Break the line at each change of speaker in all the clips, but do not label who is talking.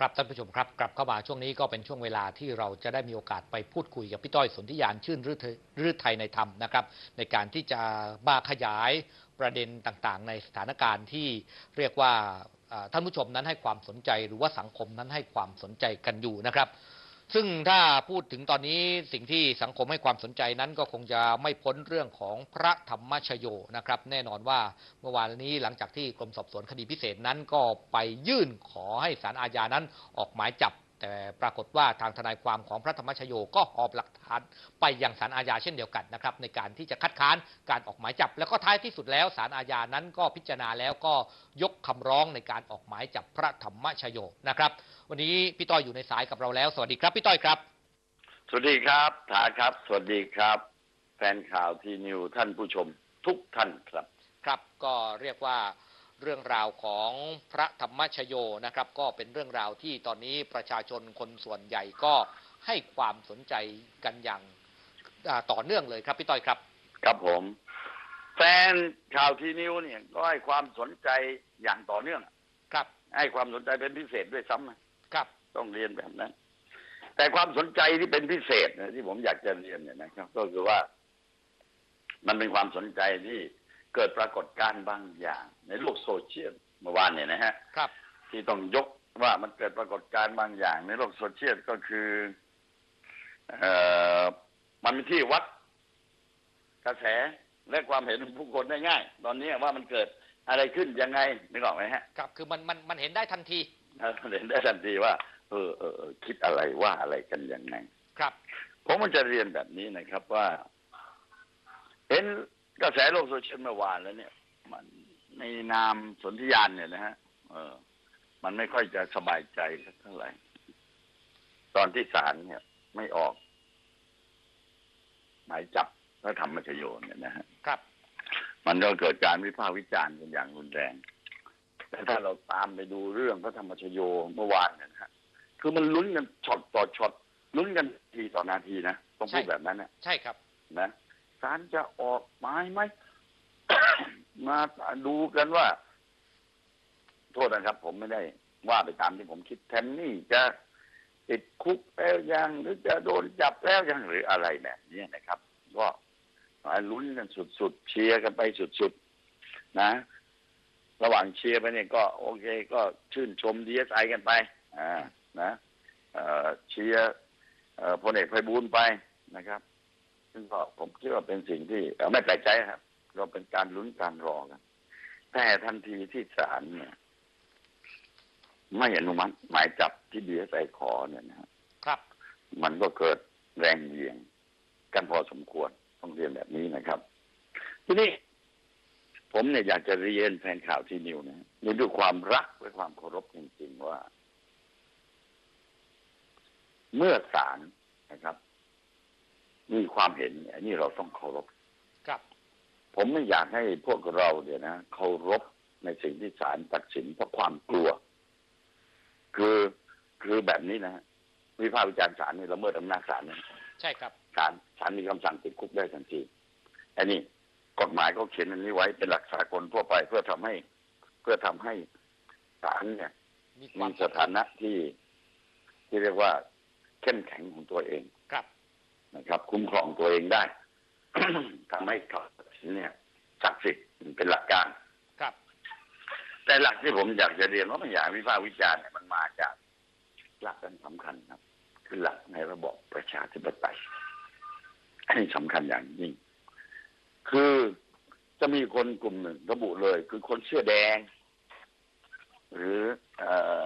ครับท่านผู้ชมครับกลับเข้ามาช่วงนี้ก็เป็นช่วงเวลาที่เราจะได้มีโอกาสไปพูดคุยกับพี่ต้อยสนธิยานชื่นรื่อไทยในธรรมนะครับ ในการที่จะมาขยายประเด็นต่างๆ ในสถานการณ์ที่เรียกว่าท่านผู้ชมนั้นให้ความสนใจหรือว่าสังคมนั้นให้ความสนใจกันอยู่นะครับ ซึ่งถ้าพูดถึงตอนนี้สิ่งที่สังคมให้ความสนใจนั้นก็คงจะไม่พ้นเรื่องของพระธรรมชโยนะครับ แน่นอนว่าเมื่อวานนี้หลังจากที่กรมสอบสวนคดีพิเศษนั้นก็ไปยื่นขอให้ศาลอาญานั้นออกหมายจับ แต่ปรากฏว่าทางทนายความของพระธรรมชโยก็หอบหลักฐาน ไปยังศาลอาญาเช่นเดียวกันนะครับในการที่จะคัดค้านการออกหมายจับ แล้วก็ท้ายที่สุดแล้วศาลอาญานั้นก็พิจารณาแล้วก็ยกคำร้องในการออกหมายจับพระธรรมชโยนะครับ วันนี้พี่ต้อยอยู่ในสายกับเราแล้ว สวัสดีครับพี่ต้อยครับ
สวัสดีครับถาครับ สวัสดีครับ แฟนข่าวทีนิวท่านผู้ชมทุกท่านครับ
ครับก็เรียกว่า เรื่องราวของพระธรรมชโยนะครับ ก็เป็นเรื่องราวที่ตอนนี้ประชาชนคนส่วนใหญ่ก็ให้ความสนใจกันอย่างอ่าต่อเนื่องเลยครับพี่ต้อยครับ
ครับผมแฟนข่าวทีนิวเนี่ยก็ให้ความสนใจอย่างต่อเนื่อง
ครับ
ให้ความสนใจเป็นพิเศษด้วยซ้ำนะ
ครับ
ต้องเรียนแบบนั้น แต่ความสนใจที่เป็นพิเศษนะที่ผมอยากจะเรียนเนี่ยนะครับ ก็คือว่า มันเป็นความสนใจที่ เกิดปรากฏการณ์บางอย่างในโลกโซเชียลเมื่อวานเนี่ยนะฮะ
ครับ
ที่ต้องยกว่ามันเกิดปรากฏการณ์บางอย่าง ในโลกโซเชียลก็คือเอ่อมันเป็นที่วัดกระแสและความเห็นของผู้คนได้ง่าย ตอนนี้ว่ามันเกิดอะไรขึ้นยังไงนึกออกไหมฮะ
ครับ คือมันมันมันเห็นได้ทันที
เออเห็นได้ทันทีว่าเออเออเออคิดอะไรว่าอะไรกันยังไง
ครับ
ผมมันจะเรียนแบบนี้นะครับว่า เห็น กระแสโลกโซเชียลเมื่อวานแล้วเนี่ย มันในนามสนธิยานเนี่ยนะฮะเออ มันไม่ค่อยจะสบายใจสักเท่าไหร่ตอนที่ศาลเนี่ย ไม่ออก หมายจับพระธรรมชโยเนี่ยนะฮะ
ครับ
มันก็เกิดการวิพากษ์วิจารณ์กันอย่างรุนแรงแต่ถ้าเราตามไปดูเรื่องพระธรรมชโยเมื่อวานเนี่ยนะฮะคือมันลุ้นกันช็อตต่อช็อตลุ้นกันทีต่อนาทีนะต้องพูด
ใช่
แบบนั้นนะ
ใช่ครับ
นะ ศาลจะออกหมายไหมมาดูกันว่า โทษนะครับ ผมไม่ได้ว่าไปตามที่ผมคิดแทนนี่จะติดคุกแล้วยังหรือจะโดนจับแล้วยังหรืออะไรแบบนี้นะครับ ก็ลุ้นกันสุดๆเชียร์กันไปสุดๆนะ ระหว่างเชียร์ไปเนี่ยก็โอเค ก็ชื่นชมดีเอสไอกันไป อ่านะเชียร์พลเอกไพบูลย์ไปนะครับ ซึ่งก็ผมคิดว่าเป็นสิ่งที่เอ่อไม่แปลกใจครับ เราเป็นการลุ้นการรอกันแต่ทันทีที่ศาลเนี่ย ไม่อนุมัติหมายจับที่ดีเอสไอขอเนี่ยนะครับ
ครับมัน
มันก็เกิดแรงเหวี่ยงกันพอสมควรต้องเรียนแบบนี้นะครับ ทีนี้ผมเนี่ยอยากจะเรียนแฟนข่าวที่นิวนะนี่ด้วยความรักและความเคารพจริงๆว่า เมื่อศาลนะครับ มีความเห็นเนี่ยอันนี่เราต้องเคารพ
ครับ
ผมไม่อยากให้พวกเราเนี่ยนะเคารพในสิ่งที่ศาลตัดสินเพราะความกลัว คือคือแบบนี้นะฮะวิพากษ์วิจารณ์ศาลนี่ละเมิดอำนาจศาลนะ
ใช่ครับ
ศาลศาลมีคำสั่งติดคุกได้ทันทีอันนี้กฎหมายเขาเขียนอันนี้ไว้เป็นหลักสากลทั่วไปเพื่อทำให้ เพื่อทำให้ศาลเนี่ย
มีค
มี
วาม
สถานะที่ที่เรียกว่าเข้มแข็งของตัวเอง
ครับ
นะครับ คุ้มครองตัวเองได้ทำให้คำตัดสินเนี่ยศักดิ์สิทธิ์เป็นหลักการ
ครับ
แต่หลักที่ผมอยากจะเรียนว่าไม่อยากวิพากษ์วิจารณ์เนี่ยมันมาจากหลักอันสำคัญครับ คือหลักในระบอบประชาธิปไตยอันนี้สำคัญอย่างยิ่ง คือจะมีคนกลุ่มหนึ่งระบุเลย คือคนเสื้อแดง หรือเอ่อ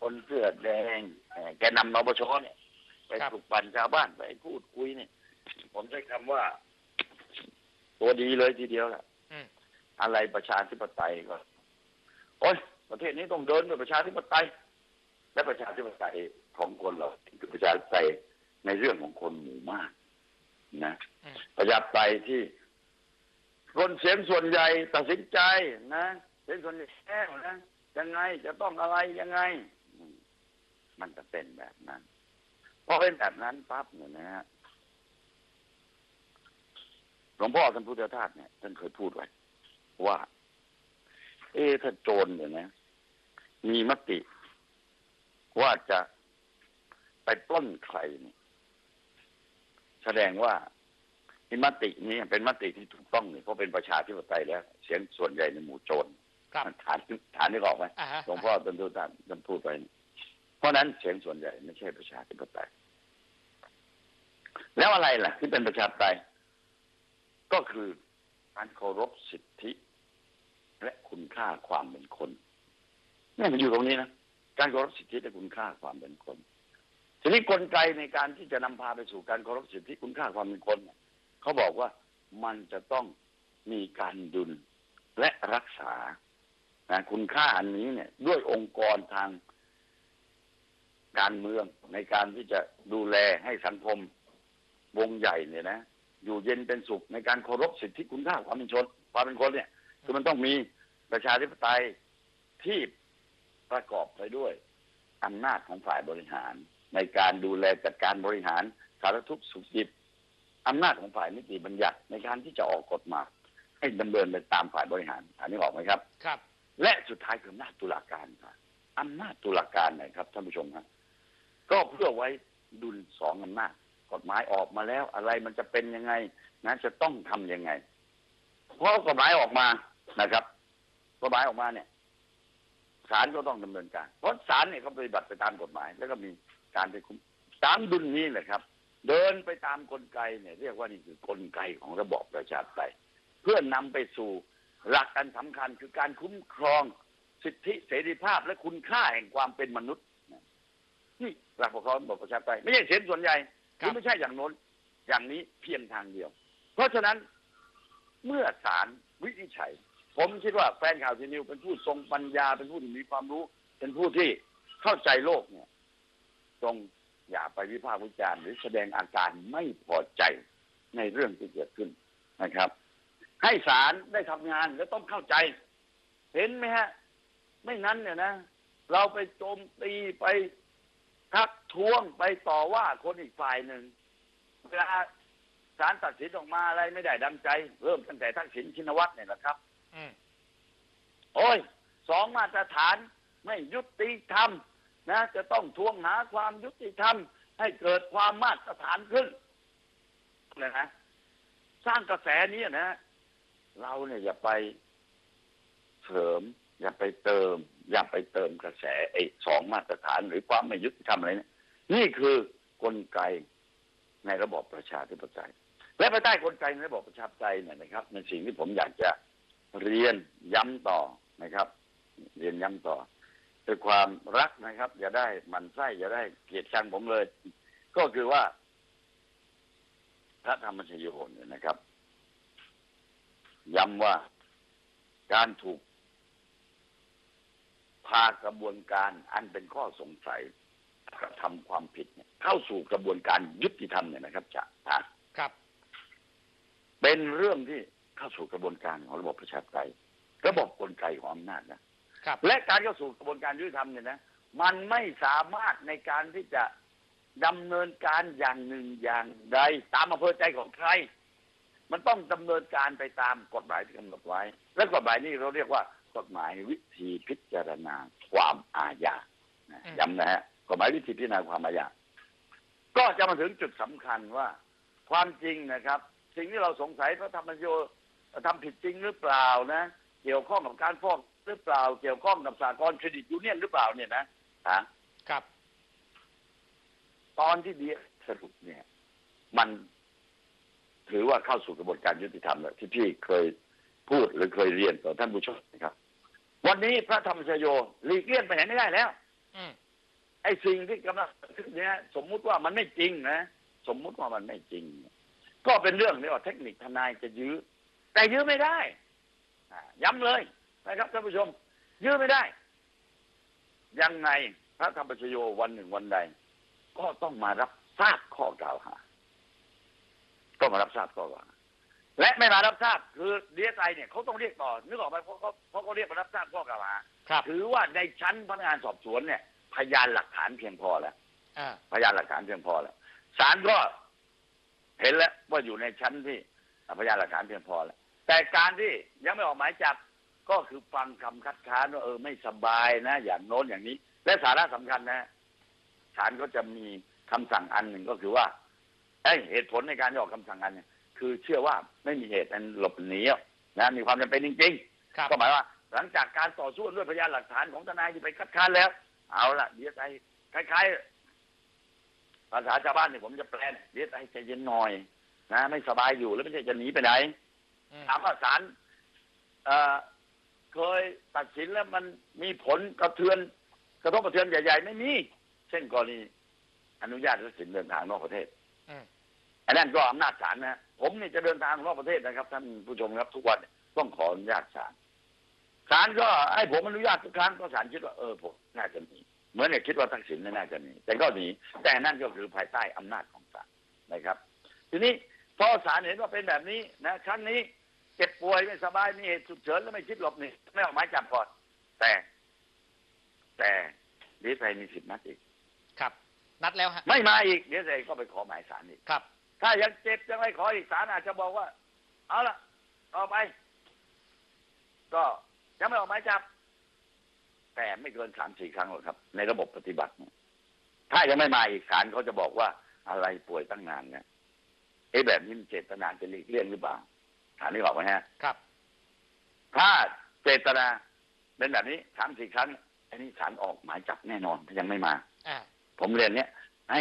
คนเสื้อแดงเอ่อแกนนำนปชเนี่ยไป
ครับ
ปลุกปั่นชาวบ้านไปพูดคุยเนี่ย ผมใช้คำว่า ตัวดีเลยทีเดียวแหละ
อืม
อะไรประชาธิปไตยก็โอ้ยประเทศนี้ต้องเดินด้วยประชาธิปไตย และประชาธิปไตยของคนเราคือประชาธิปไตยในเรื่องของคนหมู่มาก นะ
อืม
ประชาธิปไตยที่คนเสียงส่วนใหญ่ตัดสินใจนะเสียงส่วนใหญ่แก้วนะยังไงจะต้องอะไรยังไงอืมมันจะเป็นแบบนั้น พอเป็นแบบนั้นปั๊บเนี่ยนะฮะหลวงพ่อท่านพุทธทาสเนี่ยท่านเคยพูดไว้ ว่า เอ๊ะถ้าโจรเนี่ยนะ มีมติ ว่าจะไปปล้นใครเนี่ยแสดงว่าที่มตินี้เป็นมติที่ถูกต้องเนี่ยเพราะเป็นประชาธิปไตยแล้ว เสียงส่วนใหญ่ในหมู่โจร
ครับ
ฐานฐานนี่ออกไหม
อ่าฮะ
หลวงพ่อท่านทูตท่านพูดไปนี่เพ ราะนั้นเสียงส่วนใหญ่ไม่ใช่ประชาธิปไตย แล้วอะไรล่ะ ที่เป็นประชาธิปไตย ก็คือการเคารพสิทธิ และคุณค่าความเป็นคนนี่มันอยู่ตรงนี้นะการเคารพสิทธิและคุณค่าความเป็นคนทีนี้กลไกในการที่จะนำพาไปสู่การเคารพสิทธิคุณค่าความเป็นคนเนี่ยเขาบอกว่ามันจะต้องมีการดุลและรักษานะคุณค่าอันนี้เนี่ย ด้วยองค์กรทาง การเมืองในการที่จะดูแลให้สังคมวงใหญ่เนี่ยนะอยู่เย็นเป็นสุขในการเคารพสิทธิคุณค่าความเป็นชน ความเป็นคนเนี่ย คือมันต้องมีประชาธิปไตยที่ประกอบไปด้วยอำนาจของฝ่ายบริหาร ในการดูแลจัดการบริหารสารทุกข์สุขดิบอำนาจของฝ่ายนิติบัญญัติในการที่จะออกกฎหมายให้ดำเนินไปตามฝ่ายบริหารอันนี้ออกไหมครับ
ครับ
และสุดท้ายคืออำนาจตุลาการครับอำนาจตุลาการนะครับท่านผู้ชมครับ ก็เพื่อไว้ดุลสองอำนาจกฎหมายออกมาแล้ว อะไรมันจะเป็นยังไงนะจะต้องทำยังไง เพราะกฎหมายออกมานะครับกฎหมายออกมาเนี่ยศาลก็ต้องดำเนินการ เพราะศาลเนี่ยเขาปฏิบัติไปตามกฎหมาย แล้วก็มีการไปคุ้มสามดุลนี้แหละครับ เดินไปตามกลไกเนี่ย เรียกว่านี่คือกลไกของระบอบประชาธิปไตยเพื่อนำไปสู่หลักอันสำคัญคือการคุ้มครองสิทธิเสรีภาพและคุณค่าแห่งความเป็นมนุษย์ นี่หลักปกครองระบอบประชาธิปไตยไม่ใช่เสียงส่วนใหญ่ห
ครั
รื
บ
อไม่ใช่อย่างโน้นอย่างนี้เพียงทางเดียว เพราะฉะนั้นเมื่อศาลวินิจฉัย ผมคิดว่าแฟนข่าวทีนิวเป็นผู้ทรงปัญญาเป็นผู้ที่มีความรู้ เป็นผู้ที่เข้าใจโลกเนี่ยจงอย่าไปวิพากษ์วิจารณ์หรือแสดงอาการไม่พอใจในเรื่องที่เกิดขึ้นนะครับ ให้ศาลได้ทำงานและต้องเข้าใจ เห็นไหมฮะ ไม่นั้นเนี่ยนะ เราไปโจมตีไป ทักท้วงไปต่อว่าคนอีกฝ่ายหนึ่งเวลาศาลตัดสินออกมาอะไรไม่ได้ดังใจ เริ่มตั้งแต่ทักษิณชินวัตรเนี่ยแหละครับ
อืม
โอ้ยสองมาตรฐานไม่ยุติธรรมนะจะต้องทวงหาความยุติธรรม ให้เกิดความมาตรฐานขึ้นนะนะสร้างกระแสนี้นะ เราเนี่ยอย่าไปเสริม อย่าไปเติม อย่าไปเติมกระแสไอ้สองมาตรฐานหรือความไม่ยุติธรรมอะไรเนี่ยนี่คือกลไกในระบอบประชาธิปไตย และภายใต้กลไกในระบอบประชาธิปไตยเนี่ยนะครับในสิ่งที่ผมอยากจะเรียนย้ำต่อนะครับ เรียนย้ำต่อด้วยความรักนะครับ อย่าได้มันไส้อย่าได้เกลียดชังผมเลย ก็คือว่า พระธรรมชโยเนี่ยนะครับ ย้ำว่าการถูกากระบวนการอันเป็นข้อสงสัยกระทำความผิดเนี่ยเข้าสู่กระบวนการยุติธรรมเนี่ยนะครับจะนะ
ครับ
เป็นเรื่องที่เข้าสู่กระบวนการของระบบประชาธิปไตยระบบกลไกของอำนาจนะครับ และการเข้าสู่กระบวนการยุติธรรมเนี่ยนะมันไม่สามารถในการที่จะดำเนินการอย่างหนึ่งอย่างใด ตามอำเภอใจของใคร มันต้องดำเนินการไปตามกฎหมายที่กำหนดไว้ และกฎหมายนี้เราเรียกว่า กฎหมายวิธีพิจารณาความอาญานะ
อืม
ย้ำนะฮะกฎหมายวิธีพิจารณาความอาญาก็จะมาถึงจุดสำคัญว่า ความจริงนะครับ สิ่งที่เราสงสัยพระธรรมโยทำผิดจริงหรือเปล่านะ เกี่ยวข้องกับการฟอกหรือเปล่า เกี่ยวข้องกับสากลเครดิตยูเนียนหรือเปล่าเนี่ยนะฮะ
ครับ
ตอนที่ดีสรุปเนี่ย มันถือว่าเข้าสู่กระบวนการยุติธรรมแล้วที่พี่เคยพูดหรือเคยเรียนต่อท่านผู้ชมนะครับ วันนี้พระธรรมชโยหลีกเลี่ยงไปไหนไม่ได้แล้ว
อืม
ไอ้สิ่งที่กำลังเกิดขึ้นเนี่ยสมมุติว่ามันไม่จริงนะสมมุติว่ามันไม่จริง ก็เป็นเรื่องที่ว่าเทคนิคทนายจะยื้อ แต่ยื้อไม่ได้อ่าย้ำเลยนะครับท่านผู้ชม ยื้อไม่ได้ ยังไงพระธรรมชโยวันหนึ่งวันใด ก็ต้องมารับทราบข้อกล่าวหา ก็มารับทราบข้อกล่าวหา และไม่มารับทราบคือดีเอสไอเนี่ยเขาต้องเรียกต่อนึกออกไหมเพราะเขาเพราะเขาเรียกมารับทราบข้อกล่าวหา
ครับ
ถือว่าในชั้นพนักงานสอบสวนเนี่ย พยานหลักฐานเพียงพอแล้ว
อ่า
พยานหลักฐานเพียงพอแล้วศาลก็เห็นแล้วว่าอยู่ในชั้นที่พยานหลักฐานเพียงพอแล้วแต่การที่ยังไม่ออกหมายจับก็คือฟังคำคัดค้านว่าเออไม่สบายนะ อย่างโน้นอย่างนี้ และสาระสำคัญนะศาลก็จะมีคำสั่งอันหนึ่งก็คือว่าเอ้ยเหตุผลในการออกคำสั่งอันเนี่ย คือเชื่อว่าไม่มีเหตุอันหลบหนีนะมีความจำเป็นจริง
ครับ
ๆก็หมายว่า หลังจากการต่อสู้ด้วยพยานหลักฐานของทนายที่ไปคัดค้านแล้ว เอาละเดี๋ยวไอ้คล้ายๆ ภาษาชาวบ้านเนี่ยผมจะแปลเดี๋ยวไอ้ใจเย็นหน่อย นะ ไม่สบายอยู่แล้วไม่ใช่จะหนีไปไหน
อืม
ถามว่าศาลเอ่อเคยตัดสินแล้วมันมีผลกระเทือน กระทบกระเทือนใหญ่ๆ ไม่มี เช่นกรณีอนุญาตให้สินเดินทางนอกประเทศ
อืม
อันนั้นก็อำนาจศาลนะ ผมนี่จะเดินทางนอกประเทศนะครับ ท่านผู้ชมครับทุกวันเนี่ยต้องขออนุญาตศาลศาลก็ให้ผมอนุญาตทุกครั้งก็ศาลคิดว่าเออผมน่าจะหนีเหมือนเนี่ยคิดว่าทักษิณเนี่ยน่าจะหนีแต่ก็หนีแต่นั่นก็คือภายใต้อำนาจของศาลนะครับ ทีนี้พอศาลเห็นว่าเป็นแบบนี้นะครั้งนี้เจ็บป่วยไม่สบายมีเหตุฉุกเฉินแล้วไม่คิดหลบหนีไม่ออกหมายจับก่อนแต่ แต่ดีไซน์มีสิทธิ์นัดอีก
ครับ นัดแล้วฮะ
ไม่มาอีกดีไซน์ก็ไปขอหมายศาลอีก
ครับ
ถ้ายังเจ็บยังไม่ขออีกศาลอาจจะบอกว่า เอาละต่อไป ก็ยังไม่ออกหมายจับ แต่ไม่เกินสามสี่ครั้งหรอกครับ ในระบบปฏิบัติเนี่ยถ้ายังไม่มาอีกศาลเขาจะบอกว่าอะไรป่วยตั้งนานเนี่ยไอ้แบบนี้มันเจตนาจะหลีกเลี่ยงหรือเปล่าถามนี่บอกไหมฮะ
ครับ
ถ้าเจตนาเป็นแบบนี้สามสี่ครั้งอันนี้ศาลออกหมายจับแน่นอนถ้ายังไม่มา
อ่า
ผมเรียนเนี้ยให้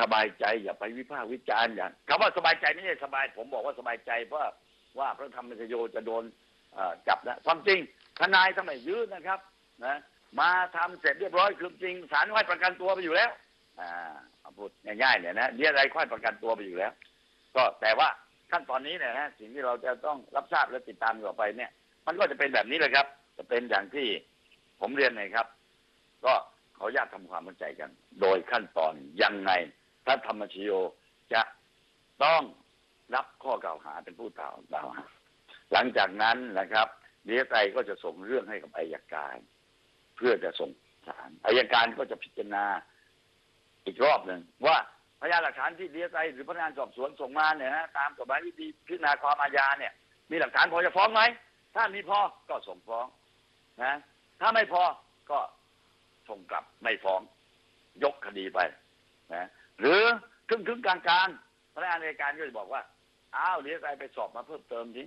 สบายใจอย่าไปวิพากษ์วิจารณ์อย่างคำว่าสบายใจไม่ใช่สบาย ผมบอกว่าสบายใจเพราะว่าพระธรรมชโยจะโดนจับนะความจริงทนายทำไมยื้อนะครับนะมาทำเสร็จเรียบร้อยคือจริงศาลให้ประกันตัวไปอยู่แล้ว อ่าเอาพูดง่ายๆเนี่ยนะเดี๋ยอะไรค่อยประกันตัวไปอยู่แล้ว ก็แต่ว่าขั้นตอนนี้เนี่ยนะสิ่งที่เราจะต้องรับทราบและติดตามต่อไปเนี่ย มันก็จะเป็นแบบนี้เลยครับ จะเป็นอย่างที่ผมเรียนเลยครับ ก็ขออนุญาตทำความเข้าใจกัน โดยขั้นตอนยังไง พระธรรมชโยจะต้องรับข้อกล่าวหาเป็นผู้กล่าวกล่าวหาหลังจากนั้นนะครับดีเอสไอก็จะส่งเรื่องให้กับอายการ เพื่อจะส่งศาลอายการก็จะพิจารณาอีกรอบหนึ่งว่าพยานหลักฐานที่ดีเอสไอหรือพนักงานสอบสวนส่งมาเนี่ยนะตามกฎหมายวิธีพิจารณาความอาญาเนี่ย มีหลักฐานพอจะฟ้องไหมถ้ามีพอก็ส่งฟ้องนะถ้าไม่พอก็ส่งกลับไม่ฟ้อง ยกคดีไปนะ หรือครึ่งครึ่งกลางกลางพนักงานในการก็จะบอกว่าอ้าวเดี๋ยวไปสอบมาเพิ่มเติมที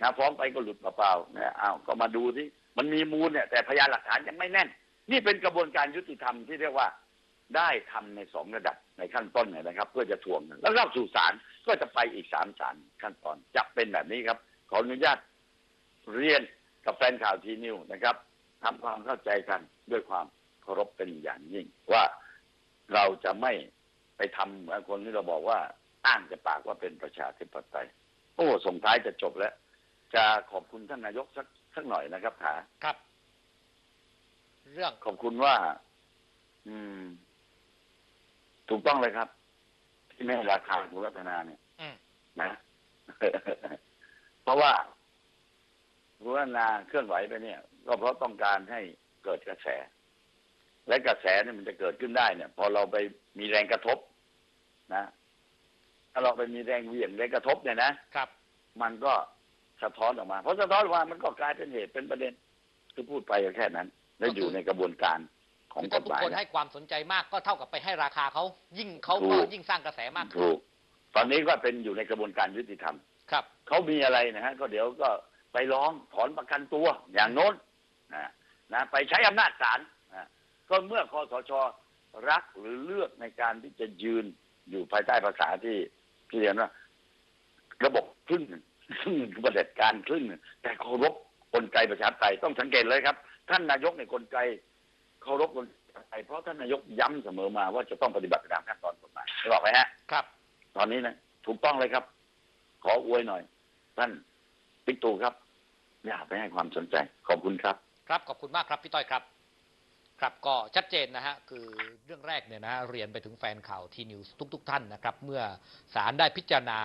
นะฟ้องไปก็หลุดเปล่าๆนะอ้าวก็มาดูที่มันมีมูลเนี่ย แต่พยานหลักฐานยังไม่แน่น นี่เป็นกระบวนการยุติธรรมที่เรียกว่าได้ทำในสองระดับในขั้นต้นนี่ยนะครับ เพื่อจะทวงแล้วเข้าสู่ศาลก็จะไปอีกสามศาลขั้นตอนจะเป็นแบบนี้ครับ ขออนุญาตเรียนกับแฟนข่าวทีนิวนะครับทำความเข้าใจกันด้วยความเคารพเป็นอย่างยิ่งว่าเราจะไม่ ไปทำเหมือนคนที่เราบอกว่าอ้างจะปากว่าเป็นประชาธิปไตย โอ้ส่งท้ายจะจบแล้ว จะขอบคุณท่านนายกสักสักหน่อยนะครับขา
ครับ เรื่อง
ขอบคุณว่า อืม ถูกต้องเลยครับ ที่ไม่ให้ราคาคุณรัตนาเนี่ย
อืม
นะเพราะว่าคุณรัตนาเคลื่อนไหวไปเนี่ย ก็เพราะต้องการให้เกิดกระแส และกระแสเนี่ยมันจะเกิดขึ้นได้เนี่ย พอเราไป มีแรงกระทบนะ ถ้าเราไปมีแรงเหวี่ยงแรงกระทบเนี่ยนะ
ครับ
มันก็สะท้อนออกมา เพราะสะท้อนออกมามันก็กลายเป็นเหตุเป็นประเด็นคือพูดไปก็แค่นั้น และอยู่ในกระบวนการของ
คือกถ้า
ฎ
บุ
ห
ค
มาย
คล
นะ
ให้ความสนใจมากก็เท่ากับไปให้ราคาเขายิ่งเขา
ถู
ก็
ก
ยิ่งสร้างกระแสมากขึ้น
ถูกตอนนี้ก็เป็นอยู่ในกระบวนการยุติธรรม
ครับ
เขามีอะไรนะฮะ ก็เดี๋ยวก็ไปร้องถอนประกันตัวอย่างโน้นนะนะไปใช้อำนาจศาลนะก็เมื่อคอสช รักหรือเลือกในการที่จะยืนอยู่ภายใต้ภาษาที่ที่เรียนว่า ระบบครึ่งหนึ่งครึ่งหนึ่งคือประเผด็จการครึ่งหนึ่งแต่เคารพกลไกประชาธิปไตยต้องสังเกตเลยครับ ท่านนายกในกลไกเคารพกลไกเพราะท่านนายกย้ำเสมอมาว่าจะต้องปฏิบัติตามขั้นตอนกฎหมายได้บอกไหมฮะ
ครับ
ตอนนี้นะถูกต้องเลยครับ ขออวยหน่อย ท่านบิ๊กตู่ครับอย่าไปให้ความสนใจขอบคุณครับ
ครับขอบคุณมากครับพี่ต้อยครับ ครับก็ชัดเจนนะฮะคือเรื่องแรกเนี่ยนะเรียนไปถึงแฟนข่าวทีนิวส์ทุกๆท่านนะครับ เมื่อศาลได้พิจารณา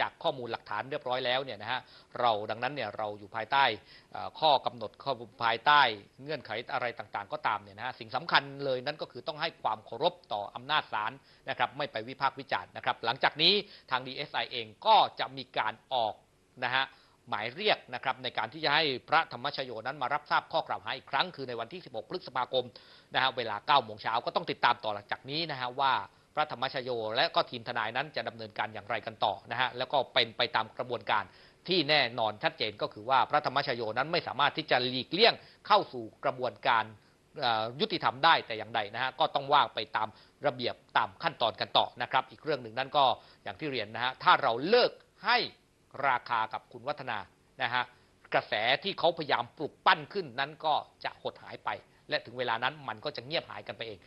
จากข้อมูลหลักฐานเรียบร้อยแล้วเนี่ยนะฮะเราดังนั้นเนี่ยเราอยู่ภายใต้ข้อกำหนดข้อภายใต้เงื่อนไขอะไรต่างๆ ก็ตามเนี่ยนะฮะสิ่งสำคัญเลยนั่นก็คือต้องให้ความเคารพต่ออำนาจศาลนะครับไม่ไปวิพากษ์วิจารณ์นะครับหลังจากนี้ทาง DSI เองก็จะมีการออกนะฮะ หมายเรียกนะครับในการที่จะให้พระธรรมชโยนั้นมารับทราบข้อกล่าวหาอีกครั้งคือในวันที่ 16 พฤษภาคมนะฮะเวลา9โมงเช้าก็ต้องติดตามต่อหลังจากนี้นะฮะว่าพระธรรมชโย และก็ทีมทนายนั้นจะดำเนินการอย่างไรกันต่อนะฮะแล้วก็เป็นไปตามกระบวนการที่แน่นอนชัดเจนก็คือว่าพระธรรมชโยนั้นไม่สามารถที่จะหลีกเลี่ยงเข้าสู่กระบวนการยุติธรรมได้แต่อย่างใดนะฮะก็ต้องว่าไปตามระเบียบตามขั้นตอนกันต่อนะครับ อีกเรื่องหนึ่งนั่นก็อย่างที่เรียนนะฮะถ้าเราเลิกให้ ราคากับคุณวัฒนานะฮะกระแสที่เขาพยายามปลุกปั้นขึ้นนั้นก็จะหดหายไป และถึงเวลานั้นมันก็จะเงียบหายกันไปเอง